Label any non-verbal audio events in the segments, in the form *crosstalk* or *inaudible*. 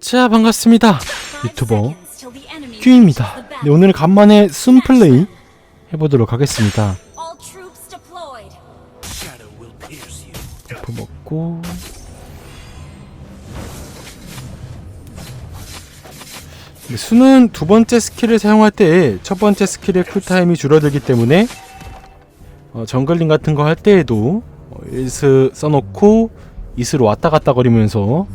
자 반갑습니다. 유튜버 큐입니다. 네, 오늘 간만에 순플레이 해보도록 하겠습니다. 버프 먹고. 네, 수는 두 번째 스킬을 사용할 때 첫 번째 스킬의 쿨타임이 줄어들기 때문에 어, 정글링 같은 거 할 때에도 어, 일스 써놓고 이스로 왔다 갔다 거리면서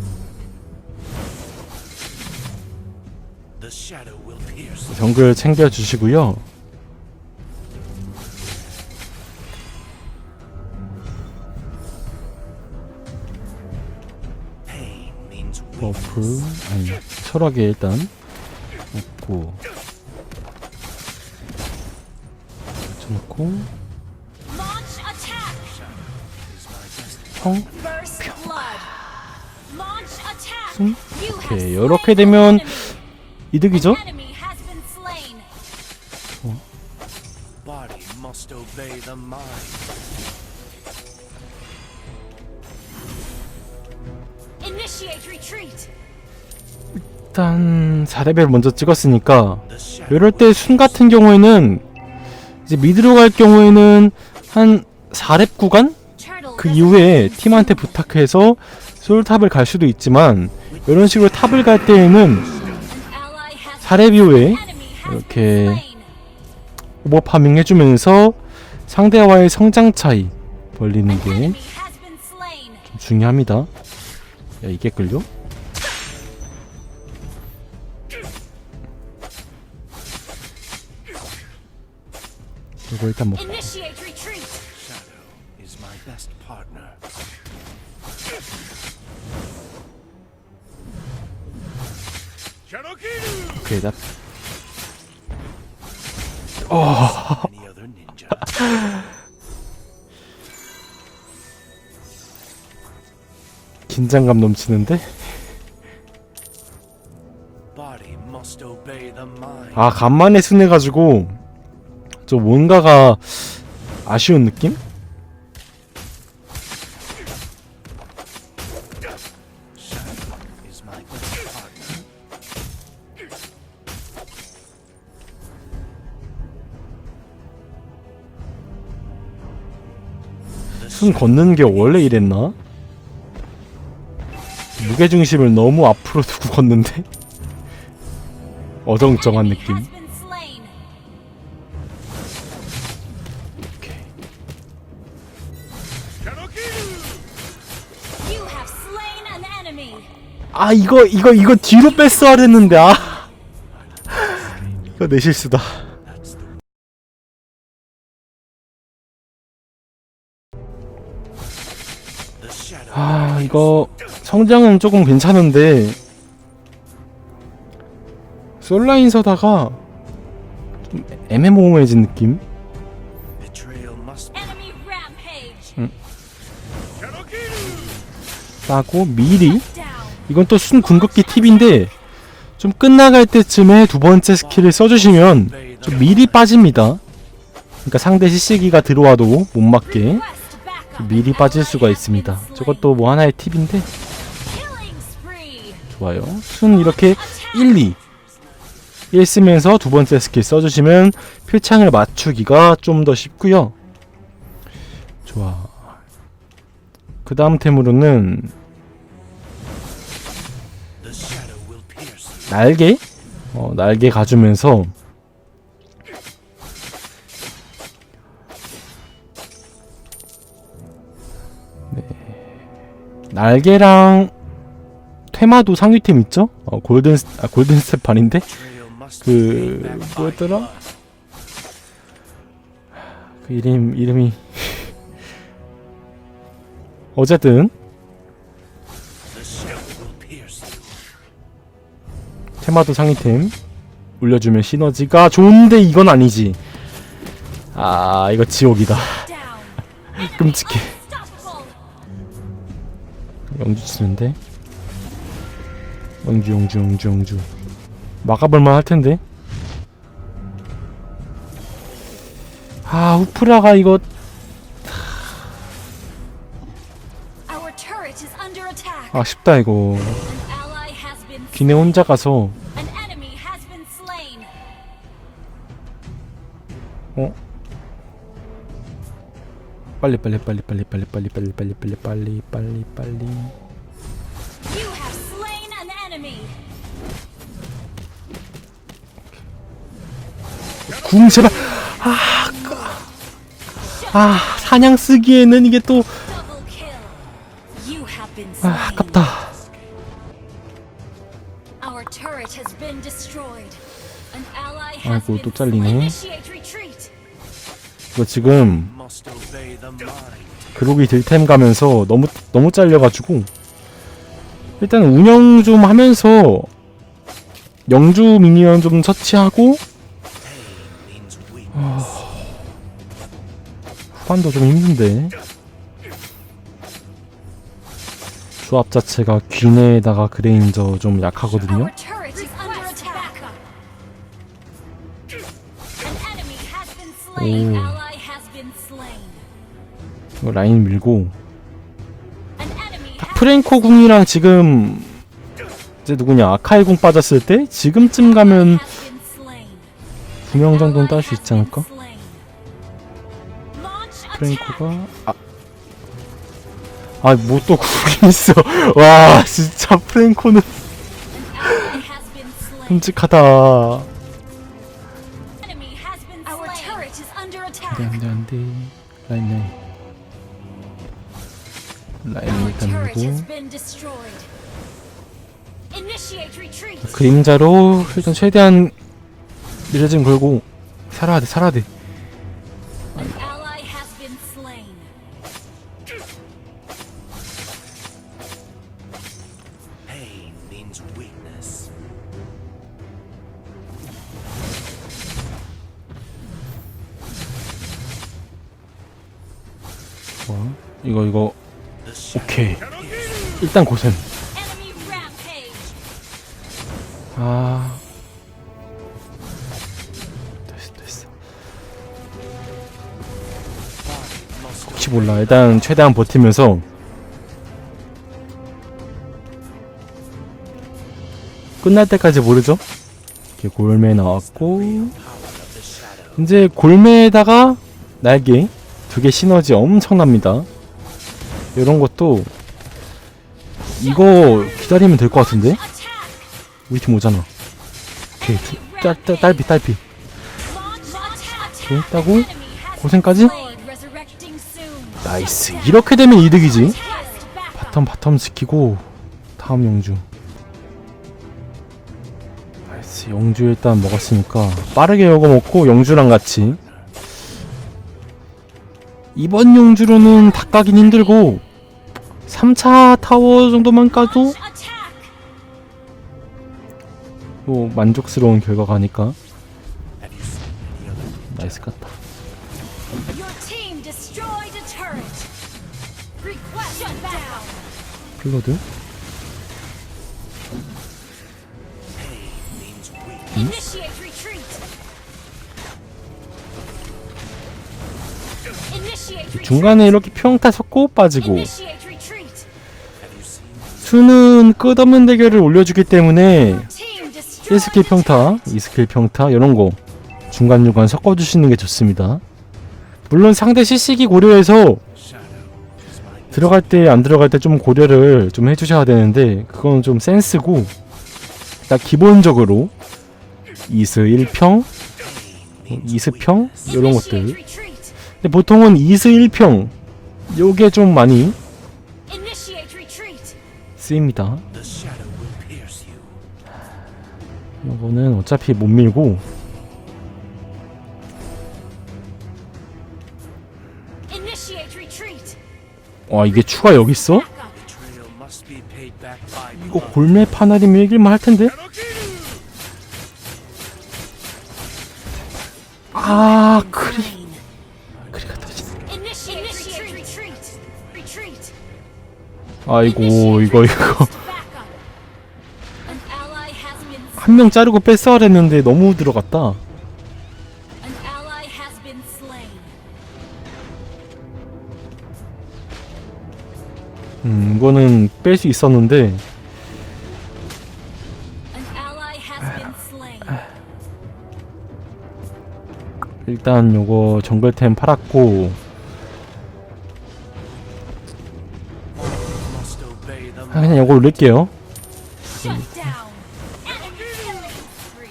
정글 챙겨주시고요. 버프 아니 철학에 일단 먹고 쳐놓고 형 음? 오케이 이렇게 되면 이득이죠? 일단 4레벨 먼저 찍었으니까 이럴 때 순 같은 경우에는 이제 미드로 갈 경우에는 한 4렙 구간 그 이후에 팀한테 부탁해서 솔탑을 갈 수도 있지만 이런 식으로 탑을 갈 때에는 4렙 이후에 이렇게 오버 파밍 해주면서 상대와의 성장 차이 벌리는 게 좀 중요합니다. 야 이게 끌려? 이거 일단 shadow is my best partner. 오케이 나 Any other ninja. 긴장감 넘치는데? Body must obey the mind. 아 간만에 순해가지고 좀 뭔가가 아쉬운 느낌? 순 걷는 게 원래 이랬나? 무게중심을 너무 앞으로 *laughs* 두고 걷는데? 어정쩡한 느낌. 오케이. 아 이거 이거 이거 뒤로 뺐어야 했는데 아 *laughs* 이거 내 실수다 아 이거 성장은 조금 괜찮은데 솔라인 서다가 좀 애매모호해진 느낌? rampage. 따고 미리. 이건 또 순 궁극기 팁인데 좀 끝나갈 때쯤에 두 번째 스킬을 써주시면 좀 미리 빠집니다 그러니까 상대 CC기가 들어와도 못 맞게. 미리 빠질 수가 있습니다. 저것도 뭐 하나의 팁인데. 좋아요. 순 이렇게 1, 2 1 쓰면서 두 번째 스킬 써주시면 필창을 맞추기가 좀 더 쉽고요. 좋아. 그 다음 템으로는. 날개? 어, 날개 가주면서 날개랑 퇴마도 상위템 있죠? 어, 골든 스- 아, 골든 must 그 뭐였더라? 그 이름 이름이 *laughs* 어쨌든. 테마도 상위템 올려주면 시너지가 좋은데 이건 아니지 아 이거 지옥이다. *laughs* 끔찍해. 영주 치는데 영주 영주 영주 영주 막아볼만 할 텐데 아 후프라가 이거. 아쉽다 이거 기내 혼자 가서. 어? 빨리 빨리 빨리 빨리 빨리 빨리 빨리 빨리 빨리 빨리 빨리 빨리. 궁 제발 아, 까- 아 사냥 쓰기에는 이게 또 아. 아깝다 아이고, 또 잘리네. 이거 지금 그로기 딜템 가면서 너무 너무 잘려가지고 일단 운영 좀 하면서 영주 미니언 좀 처치하고 weakness. 후반도 좀 힘든데 조합 자체가 귀내에다가 그레인저 좀 약하거든요 Our 라인 밀고. 프랭코 궁이랑 지금 이제 누구냐? 아카이 궁 빠졌을 때 지금쯤 가면. 두 명 정도는 딸 수 있지 않을까? 프랭코가 프랭코가 아뭐 또 궁이 있어. *laughs* 와 진짜 프랭코는 *laughs* 끔찍하다. 안돼 안돼 안돼. 라인 라인 라인 일단 밀고. 그림자로 일단 최대한 느려짐 걸고 살아야 돼 살아야 돼. 좋아 이거 이거 오케이. 일단 고생. 아. 됐어 됐어. 혹시 몰라. 일단 최대한 버티면서. 끝날 때까지 모르죠? 이렇게 골매 나왔고. 이제 골매에다가 날개 두 개 시너지 엄청납니다 이런 것도 이거 기다리면 될 것 같은데? 우리 팀 오잖아. 오케이 두, 딸, 딸, 딸피 딸피. 오케이 따고? 고생까지? 나이스. 이렇게 되면 이득이지. 바텀 바텀 지키고 다음 영주. 나이스. 영주 일단 먹었으니까 빠르게 요거 먹고 영주랑 같이 이번 영주로는 다 까긴 힘들고 3차 타워 정도만 까도 뭐 만족스러운 결과가 아닐까? 나이스 같다 destroyed a 중간에 이렇게 평타 섞고 빠지고 수는 끝없는 대결을 올려주기 때문에 Team 1스킬 destroyed. 평타, 2스킬 평타 이런 거 중간중간 섞어주시는 게 좋습니다. 물론 상대 CC기 고려해서 들어갈 때 안 들어갈 때 좀 고려를 좀 해주셔야 되는데 그건 좀 센스고 딱 기본적으로 2스 1평, 2스평 이런 것들. 근데 보통은 2스 1평 요게 좀 많이 Initiate retreat. 쓰입니다. 요거는 어차피 못 밀고 Initiate retreat. 와 이게 추가 여기 있어? 이거. 골매 파나리면 이길만 할 텐데? 아 아이고 이거 이거 한 명 자르고 뺐어야 했는데 너무 들어갔다. 음, 이거는 뺄 수 있었는데. 일단 요거 정글템 팔았고 그냥 killing spree.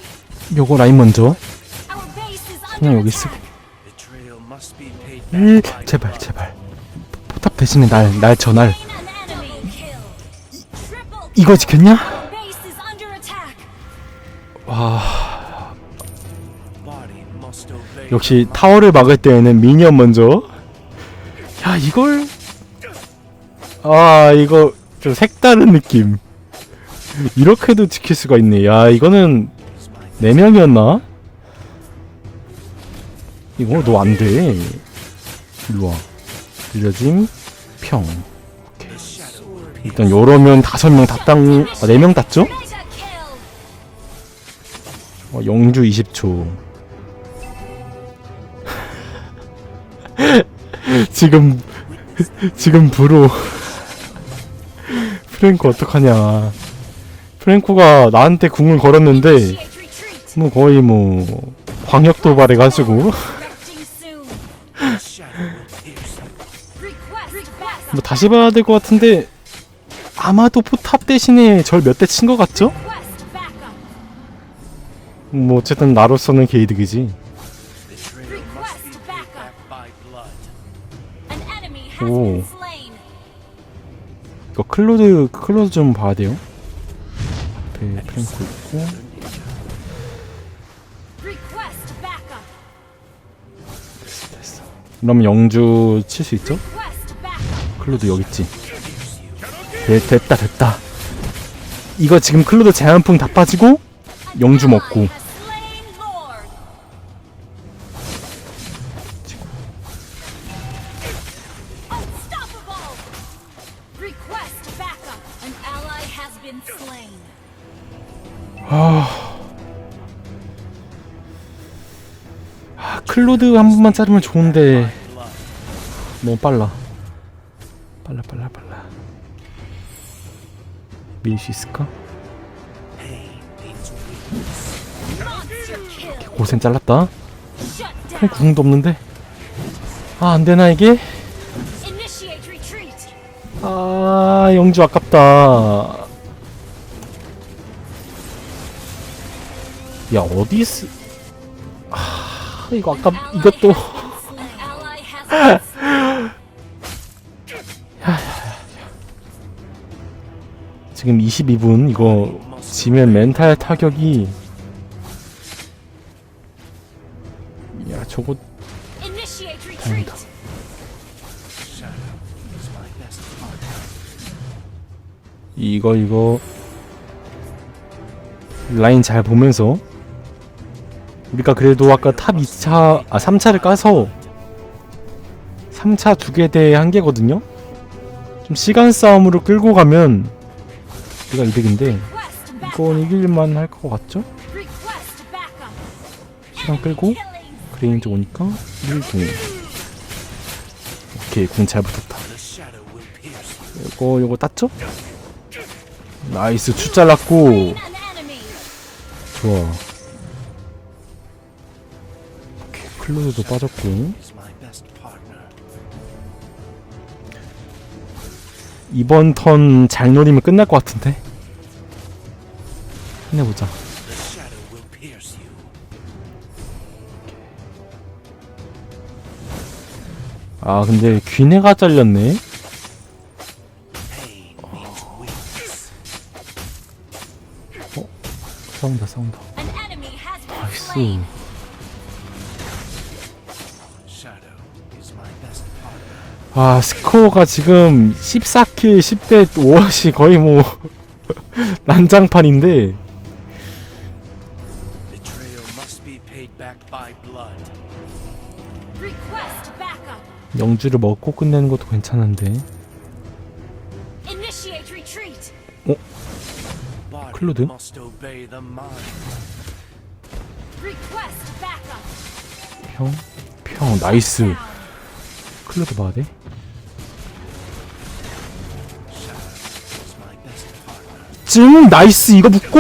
요거 라인 먼저. 그냥 여기 쓰. attack. betrayal must be paid 일 back by 제발 제발. 포탑 대신에 날 날. Triple 이거 지켰냐? 와 역시 타워를 막을 때에는 미니언 먼저. 야 이걸 아 이거 좀 색다른 느낌. 이렇게도 지킬 수가 있네. 야 이거는 is my 네 명이었나? 이거 너 안 돼. 일로 와. 느려짐 평. 일단 요러면 다섯 명 다 땅, 아, 네명 땄죠? Mega kill. 어, 영주 20초. *laughs* 지금 지금 브로 프랭코 어떡하냐. 프랭코가 나한테 궁을 걸었는데. 뭐 거의 뭐 광역 도발해 가지고. Request backup. 뭐 다시 봐야 될 것 같은데 아마도 포탑 대신에 절 몇 대 친 것 같죠? 뭐 어쨌든 나로서는 개이득이지. Betrayal 이거 클로드 클로드 좀 봐야 돼요. 앞에 프랭코 있고. 됐어. 그러면 영주 칠 수 있죠? 클로드 여기 있지. 네, 됐다 됐다. 이거 지금 클로드 제한풍 다 빠지고 영주 먹고. 아, 클로드 한 번만 자르면 좋은데 너무 빨라. 빨라 빨라 빨라. 밀 수 있을까? 고센 잘랐다. Down. 구흥도 없는데. 아, 안 되나 이게? 아, 영주 아깝다. 야, 어디? 아, 이거 아까 이것도. 지금 22분 이거 지면 멘탈 타격이 야, 저거 다행이다. 이거 이거 라인 잘 보면서 우리가 그래도 아까 탑 2차 아 3차를 까서 3차 두 개 대 한 개거든요. 좀 시간 싸움으로 끌고 가면 우리가 이득인데 Request backup. 이건 이길만 할 것 같죠? 시간 끌고 Killing. 그레인 쪽 오니까 1궁 오케이 궁 잘 붙었다. 이거 이거 땄죠? 나이스 추 잘랐고. 좋아. 클로드도 빠졌고. 이번 턴 잘 노리면 끝날 것 같은데. you. 아, 근데 귀내가 잘렸네. Weakness. 싸운다, 싸운다. 나이스. 아, 스코어가 지금 14킬 10대 5이 거의 뭐, 난장판인데. 영주를 먹고 끝내는 것도 괜찮은데. Body 클로드? must 평, 나이스. 클로드 봐야 돼. 증 나이스 이거 붙고.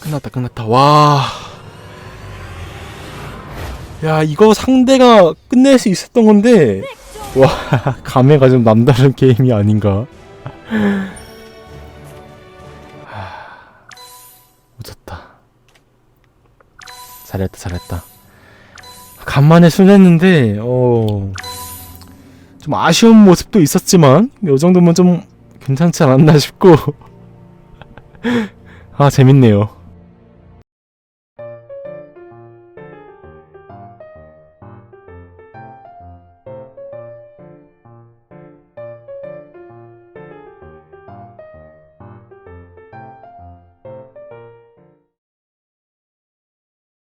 끝났다 끝났다 와. 야 이거 상대가 끝낼 수 있었던 건데 와 *laughs* 감회가 좀 남다른 게임이 아닌가. 하, 못졌다. 잘했다 잘했다. 간만에 순했는데 어. 좀 아쉬운 모습도 있었지만 이 정도면 좀 괜찮지 않았나 싶고 *laughs* 아 재밌네요.